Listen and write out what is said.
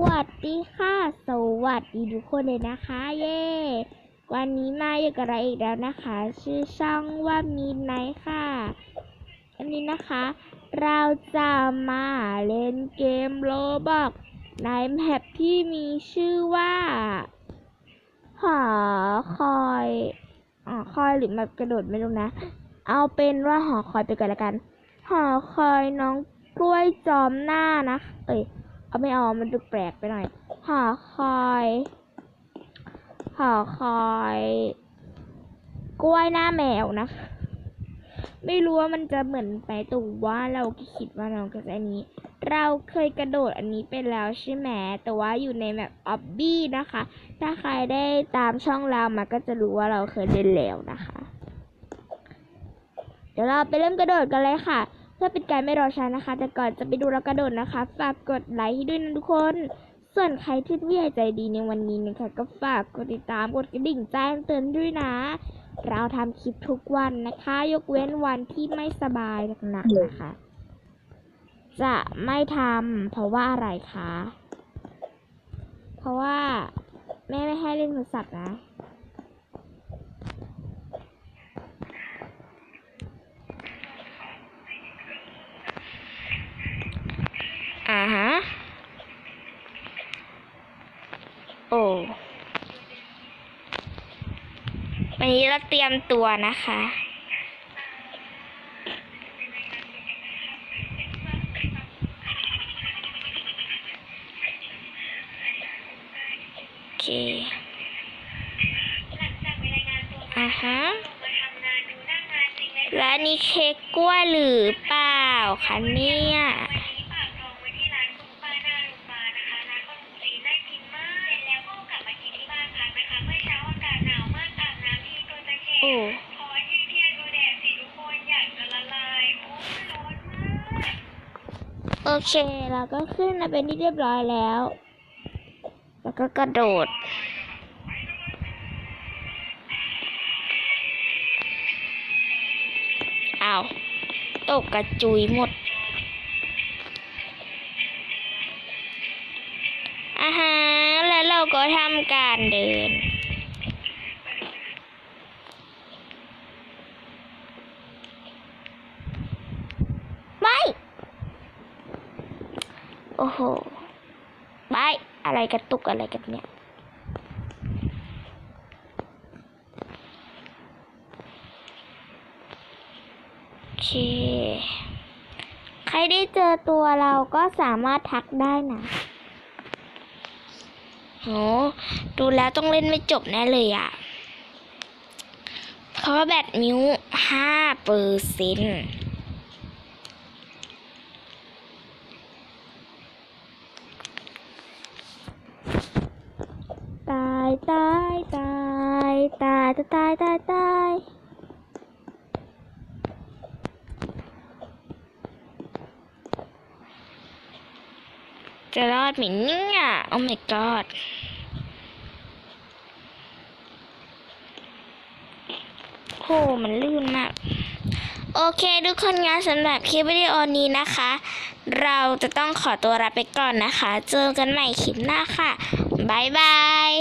วัสดีค่ะ สวัสดีทุกคนเลยนะคะ เย้ วันนี้มาอยู่กับเราอีกแล้วนะคะ ชื่อช่องว่ามีไนค่ะวันนี้นะคะ เราจะมาเล่นเกมโลบอกในแมปที่มีชื่อว่าหอคอยอ๋อคอยหรือแบบกระโดดไม่รู้นะ เอาเป็นว่าหอคอยไปก่อนละกัน หอคอยน้องกล้วยจอมหน้านะ เอ้ย เอาไม่เอามันดูแปลกไปหน่อยหอคอยหอคอย กล้วยหน้าแมวนะ ไม่รู้ว่ามันจะเหมือนไปตรงว่าเราคิดว่าน้องกับอันนี้ เราเคยกระโดดอันนี้ไปแล้วใช่ไหมแต่ว่าอยู่ในแบบออบบี้นะคะ ถ้าใครได้ตามช่องเรามาก็จะรู้ว่าเราเคยเล่นแล้วนะคะ เดี๋ยวเราไปเริ่มกระโดดกันเลยค่ะ พื่อเป็นการไม่รอช้านะคะ แต่ก่อนจะไปดูเรากระโดดนะคะ ฝากกดไลค์ให้ด้วยนะทุกคน ส่วนใครที่ผู้ใหญ่ใจดีในวันนี้นะคะ ก็ฝากกดติดตามกดกระดิ่งแจ้งเตือนด้วยนะ เราทำคลิปทุกวันนะคะ ยกเว้นวันที่ไม่สบายหนักๆนะคะ จะไม่ทำเพราะว่าอะไรคะ เพราะว่าแม่ไม่ให้เล่นโทรศัพท์นะ อ่าฮะ โอ้วันนี้เราเตรียมตัวนะคะ โอเค อ่าฮะ และนี่เค้กกล้วยหรือเปล่าคะเนี่ย เคเราก็ขึ้นมาเป็นที่เรียบร้อยแล้ว แล้วก็กระโดด อ้าว ตกกระจุยหมด อาฮะแล้วเราก็ทำการเดิน ไม่ โอ้โหบายอะไรกระตุกอะไรกันเนี่ยโอเค ใครได้เจอตัวเราก็สามารถทักได้นะโหดูแล้วต้องเล่นไม่จบแน่เลยอะ่ะ เพราะว่าแบตมิวห้าเปอร์เซ็นต์ตายตายตายตายตายตายตายตายจะรอดไหมเนี่ยโอ้ my god โหมันลื่นมาก โอเคทุกคนงานสำหรับคลิปวิดีโอนี้นะคะ เราจะต้องขอตัวลาไปก่อนนะคะ เจอกันใหม่คลิปหน้าค่ะ บ๊ายบาย